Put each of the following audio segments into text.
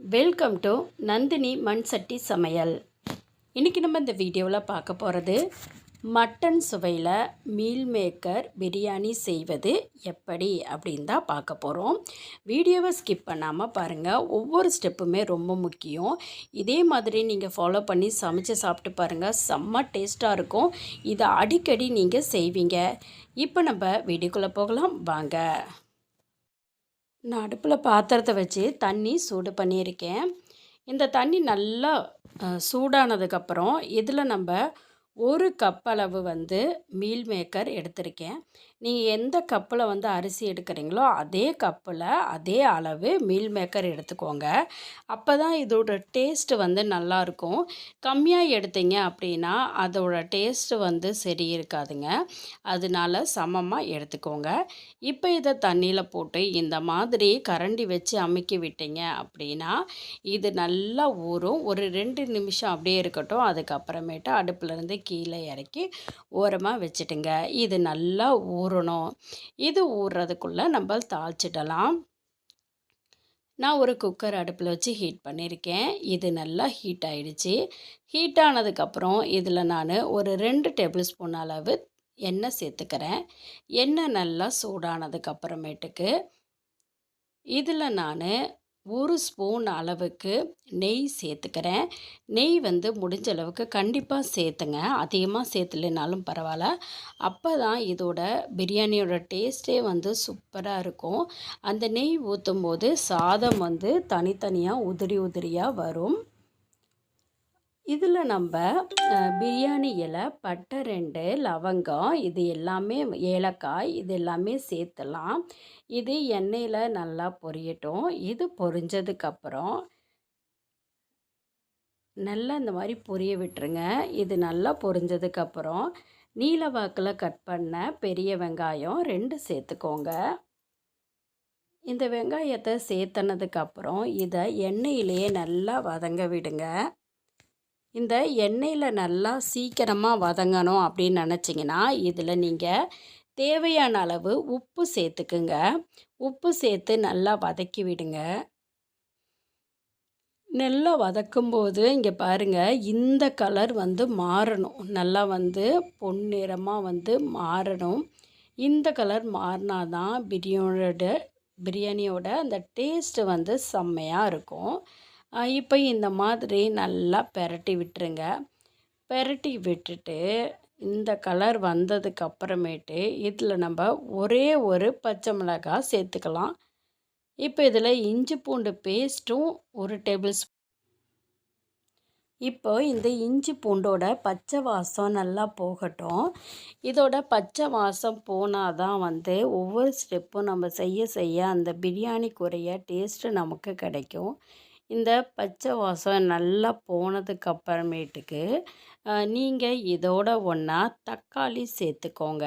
Welcome to Nandini மண் சட்டி சமையல் இன்றைக்கி நம்ம இந்த வீடியோவில் பார்க்க போகிறது மட்டன் சுவையில் மீல் மேக்கர் பிரியாணி செய்வது எப்படி அப்படின்னு தான் பார்க்க போகிறோம் வீடியோவை ஸ்கிப் பண்ணாமல் பாருங்கள் ஒவ்வொரு ஸ்டெப்புமே ரொம்ப முக்கியம். இதே மாதிரி நீங்கள் ஃபாலோ பண்ணி சமைச்சு சாப்பிட்டு பாருங்கள் செம்ம டேஸ்ட்டாக இருக்கும். இதை அடிக்கடி நீங்கள் செய்வீங்க. இப்போ நம்ம வீடியோக்குள்ளே போகலாம். வாங்க. நான் அடுப்பில் பாத்திரத்தை வச்சு தண்ணி சூடு பண்ணியிருக்கேன். இந்த தண்ணி நல்லா சூடானதுக்கப்புறம் இதில் நம்ம ஒரு கப் அளவு வந்து மீல் மேக்கர் எடுத்திருக்கேன். நீங்கள் எந்த கப்பில் வந்து அரிசி எடுக்கிறீங்களோ அதே கப்பில் அதே அளவு மீல் மேக்கர் எடுத்துக்கோங்க. அப்போ தான் இதோட டேஸ்ட்டு வந்து நல்லாயிருக்கும் கம்மியாக எடுத்தீங்க அப்படின்னா அதோட டேஸ்ட்டு வந்து சரி இருக்காதுங்க அதனால சமமாக எடுத்துக்கோங்க. இப்போ இதை தண்ணியில் போட்டு இந்த மாதிரி கரண்டி வச்சு அமுக்கி விட்டீங்க அப்படின்னா இது நல்லா ஊறும். ஒரு ரெண்டு நிமிஷம் அப்படியே இருக்கட்டும். அதுக்கப்புறமேட்டு அடுப்புலேருந்து கீழே இறக்கி ஓரமாக வச்சுட்டுங்க. இது நல்லா ஊறணும். இது ஊறுறதுக்குள்ளே நம்ம தாளிச்சிடலாம். நான் ஒரு குக்கர் அடுப்பில் வச்சு ஹீட் பண்ணியிருக்கேன் இது நல்லா ஹீட் ஆகிடுச்சி ஹீட் ஆனதுக்கப்புறம் இதில் நான் ஒரு ரெண்டு டேபிள் ஸ்பூன் அளவு எண்ணெய் சேர்த்துக்கிறேன். எண்ணெய் நல்லா சூடானதுக்கப்புறமேட்டுக்கு இதில் நான் ஒரு ஸ்பூன் அளவுக்கு நெய் சேர்த்துக்கிறேன். நெய் வந்து முடிஞ்ச அளவுக்கு கண்டிப்பாக சேர்த்துங்க. அதிகமாக சேர்த்துலனாலும் பரவாயில்ல. அப்போ தான் இதோட பிரியாணியோட டேஸ்ட்டே வந்து சூப்பராக இருக்கும். அந்த நெய் ஊற்றும் போது சாதம் வந்து தனித்தனியாக உதிரி உதிரியாக வரும். இதில் நம்ம பிரியாணி இலை பட்டை ரெண்டு லவங்கம் இது எல்லாமே ஏலக்காய் இது எல்லாமே சேர்த்துலாம். இது எண்ணெயில் நல்லா பொரியட்டும். இது பொரிஞ்சதுக்கப்புறம் நல்லா இந்த மாதிரி பொரிய விட்டுருங்க. இது நல்லா பொரிஞ்சதுக்கப்புறம் நீல வாக்கில் கட் பண்ண பெரிய வெங்காயம் ரெண்டு சேர்த்துக்கோங்க. இந்த வெங்காயத்தை சேர்த்தனதுக்கப்புறம் இதை எண்ணெயிலேயே நல்லா வதங்க விடுங்க. இந்த எண்ணெயில் நல்லா சீக்கிரமாக வதங்கணும் அப்படின்னு நினச்சிங்கன்னா இதில் நீங்கள் தேவையான அளவு உப்பு சேர்த்துக்குங்க. உப்பு சேர்த்து நல்லா வதக்கி விடுங்க. நல்லா வதக்கும்போது இங்கே பாருங்கள் இந்த கலர் வந்து மாறணும். நல்லா வந்து பொன்னிறமாக வந்து மாறணும். இந்த கலர் மாறினா தான் பிரியாணியோட பிரியாணியோட அந்த டேஸ்ட்டு வந்து செம்மையாக இருக்கும். இப்போ இந்த மாதிரி நல்லா பெரட்டி விட்டுருங்க. பெரட்டி விட்டுட்டு இந்த கலர் வந்ததுக்கு அப்புறமேட்டு இதில் நம்ம ஒரே ஒரு பச்சை மிளகாய் சேர்த்துக்கலாம். இப்போ இதில் இஞ்சி பூண்டு பேஸ்ட்டும் ஒரு டேபிள் ஸ்பூன் இப்போ இந்த இஞ்சி பூண்டோட பச்சை வாசம் நல்லா போகட்டும். இதோட பச்சை வாசம் போனால் தான் வந்து ஒவ்வொரு ஸ்டெப்பும் நம்ம செய்ய செய்ய அந்த பிரியாணிக்குரிய டேஸ்ட்டு நமக்கு கிடைக்கும். இந்த பச்சை வாசம் நல்லா போனதுக்கு அப்புறமேட்டுக்கு நீங்கள் இதோட ஒன்றா தக்காளி சேர்த்துக்கோங்க.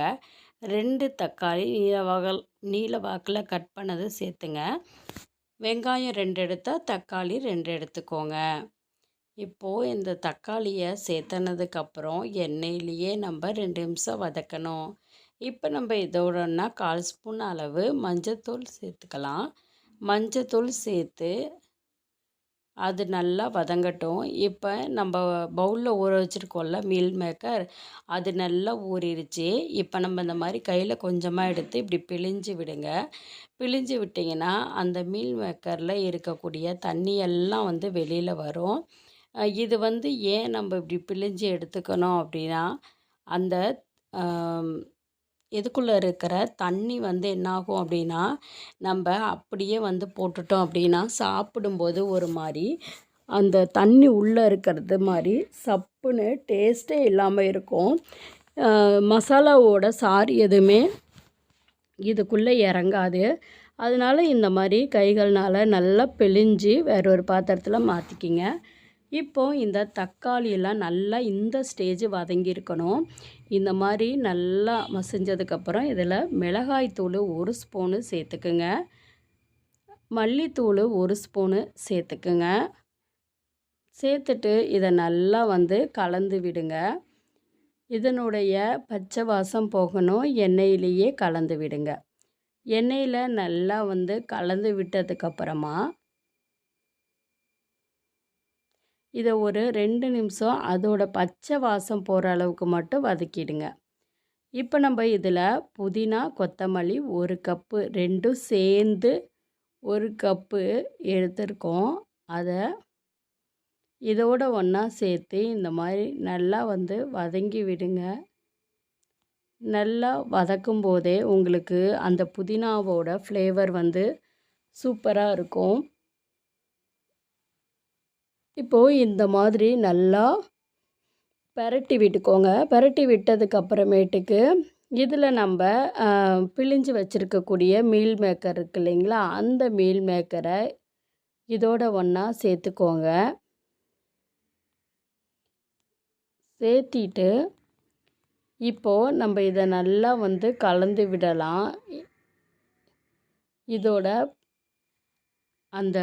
ரெண்டு தக்காளி நீல வகல் நீல வாக்கில் கட் பண்ணது சேர்த்துங்க. வெங்காயம் ரெண்டு எடுத்தால் தக்காளி ரெண்டு எடுத்துக்கோங்க. இப்போது இந்த தக்காளியை சேர்த்தனதுக்கப்புறம் எண்ணெயிலேயே நம்ம ரெண்டு நிமிஷம் வதக்கணும். இப்போ நம்ம இதோடனா கால் ஸ்பூன் அளவு மஞ்சத்தூள் சேர்த்துக்கலாம். மஞ்சத்தூள் சேர்த்து அது நல்லா வதங்கட்டும். இப்போ நம்ம பவுலில் ஊற வச்சுருக்கோம்ல மீல் மேக்கர் அது நல்லா ஊறிடுச்சு இப்போ நம்ம இந்த மாதிரி கையில் கொஞ்சமாக எடுத்து இப்படி பிழிஞ்சு விடுங்க. பிழிஞ்சு விட்டிங்கன்னா அந்த மீல் மேக்கரில் இருக்கக்கூடிய தண்ணியெல்லாம் வந்து வெளியில் வரும். இது வந்து ஏன் நம்ம இப்படி பிழிஞ்சு எடுத்துக்கணும் அப்படின்னா அந்த இதுக்குள்ளே இருக்கிற தண்ணி வந்து என்னாகும் அப்படின்னா நம்ம அப்படியே வந்து போட்டுட்டோம் அப்படின்னா சாப்பிடும்போது ஒரு மாதிரி அந்த தண்ணி உள்ளே இருக்கிறது மாதிரி சப்புன்னு டேஸ்ட்டே இல்லாமல் இருக்கும். மசாலாவோட சாறு எதுவுமே இதுக்குள்ளே இறங்காது. அதனால இந்த மாதிரி கைகள்னால் நல்லா பிழிஞ்சு வேற ஒரு பாத்திரத்தில் மாற்றிக்கிங்க இப்போ இந்த தக்காளியெல்லாம் நல்லா இந்த ஸ்டேஜ் வதங்கியிருக்கணும். இந்த மாதிரி நல்லா மசிஞ்சதுக்கப்புறம் இதில் மிளகாய்த்தூள் ஒரு ஸ்பூனு சேர்த்துக்குங்க. மல்லித்தூள் ஒரு ஸ்பூனு சேர்த்துக்குங்க. சேர்த்துட்டு இதை நல்லா வந்து கலந்து விடுங்க. இதனுடைய பச்சை வாசம் போகணும் எண்ணெயிலேயே கலந்து விடுங்க. எண்ணெயில் நல்லா வந்து கலந்து விட்டதுக்கப்புறமா இதை ஒரு ரெண்டு நிமிஷம் அதோட பச்சை வாசம் போகிற அளவுக்கு மட்டும் வதக்கிடுங்க. இப்போ நம்ம இதில் புதினா கொத்தமல்லி ஒரு கப்பு ரெண்டும் சேர்ந்து ஒரு கப்பு எடுத்திருக்கோம். அதை இதோட ஒன்றா சேர்த்து இந்த மாதிரி நல்லா வந்து வதங்கி விடுங்க. நல்லா வதக்கும் போதே உங்களுக்கு அந்த புதினாவோட ஃப்ளேவர் வந்து சூப்பராக இருக்கும். இப்போது இந்த மாதிரி நல்லா பரட்டி விட்டுக்கோங்க. பரட்டி விட்டதுக்கு அப்புறமேட்டுக்கு இதில் நம்ம பிழிஞ்சு வச்சுருக்கக்கூடிய மீல் மேக்கர் இருக்கு இல்லைங்களா? அந்த மீல் மேக்கரை இதோட ஒன்றா சேர்த்துக்கோங்க. சேர்த்திட்டு இப்போது நம்ம இதை நல்லா வந்து கலந்து விடலாம். இதோட அந்த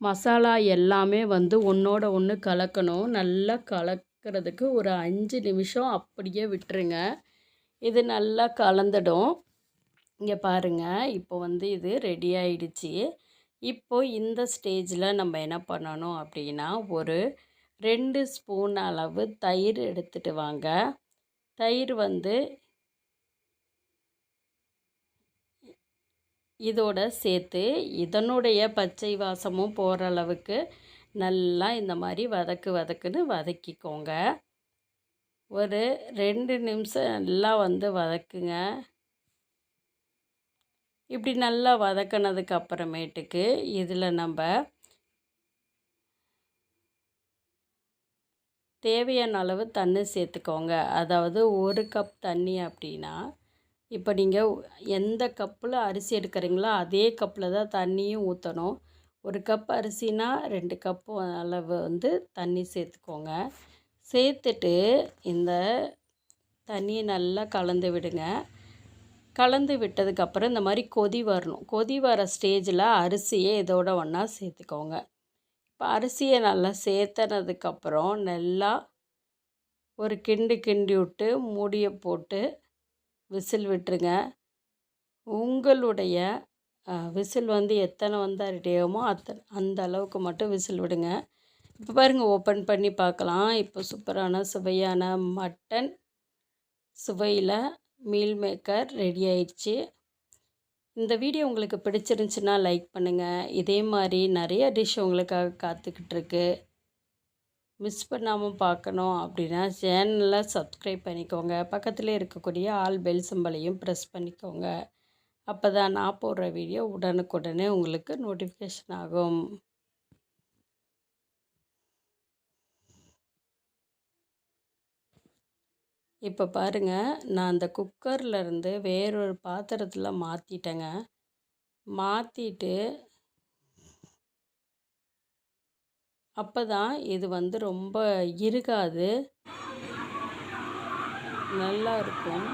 மசாலா எல்லாமே வந்து ஒன்றோட ஒன்று கலக்கணும். நல்லா கலக்கிறதுக்கு ஒரு அஞ்சு நிமிஷம் அப்படியே விட்டுருங்க. இது நல்லா கலந்துடும். இங்கே பாருங்கள் இப்போ வந்து இது ரெடி ஆயிடுச்சு. இப்போ இந்த ஸ்டேஜில் நம்ம என்ன பண்ணணும் அப்படின்னா ஒரு ரெண்டு ஸ்பூன் அளவு தயிர் எடுத்துகிட்டு வாங்க. தயிர் வந்து இதோட சேர்த்து இதனுடைய பச்சை வாசமும் போகிற அளவுக்கு நல்லா இந்த மாதிரி வதக்கு வதக்குன்னு வதக்கிக்கோங்க. ஒரு ரெண்டு நிமிஷம் நல்லா வந்து வதக்குங்க. இப்படி நல்லா வதக்கினதுக்கு அப்புறமேட்டுக்கு இதில் நம்ம தேவையான அளவு தண்ணி சேர்த்துக்கோங்க. அதாவது ஒரு கப் தண்ணி அப்படின்னா இப்போ நீங்கள் எந்த கப்பில் அரிசி எடுக்கிறீங்களோ அதே கப்பில் தான் தண்ணியும் ஊற்றணும் ஒரு கப் அரிசினா ரெண்டு கப்பு அளவு வந்து தண்ணி சேர்த்துக்கோங்க. சேர்த்துட்டு இந்த தண்ணியை நல்லா கலந்து விடுங்க. கலந்து விட்டதுக்கப்புறம் இந்த மாதிரி கொதி வரணும். கொதி வர ஸ்டேஜில் அரிசியை இதோட ஒன்றா சேர்த்துக்கோங்க. இப்போ அரிசியை நல்லா சேர்த்தனதுக்கப்புறம் நல்லா ஒரு கிண்டு கிண்டி விட்டு மூடியை போட்டு விசில் விட்டுருங்க. உங்களுடைய விசில் வந்து எத்தனை வந்தால் ரெடி ஆகுமோ அத்தனை அந்த அளவுக்கு மட்டும் விசில் விடுங்க. இப்போ பாருங்கள் ஓப்பன் பண்ணி பார்க்கலாம் இப்போ சூப்பரான சுவையான மட்டன் சுவையில் மீல் மேக்கர் ரெடி ஆயிடுச்சு. இந்த வீடியோ உங்களுக்கு பிடிச்சிருந்துச்சின்னா லைக் பண்ணுங்கள் இதே மாதிரி நிறைய டிஷ் உங்களுக்காக காத்துக்கிட்டுருக்கு மிஸ் பண்ணாமல் பார்க்கணும் அப்படின்னா சேனலை சப்ஸ்கிரைப் பண்ணிக்கோங்க. பக்கத்தில் இருக்கக்கூடிய ஆல் பெல் சிம்பலையும் ப்ரெஸ் பண்ணிக்கோங்க. அப்போ தான் நான் போடுற வீடியோ உடனுக்குடனே உங்களுக்கு நோட்டிஃபிகேஷன் ஆகும். இப்போ பாருங்கள் நான் அந்த குக்கர்லேருந்து வேறொரு பாத்திரத்தில் மாற்றிட்டேங்க மாற்றிட்டு அப்போ தான் இது வந்து ரொம்ப இருகாது. நல்லா இருக்கும்.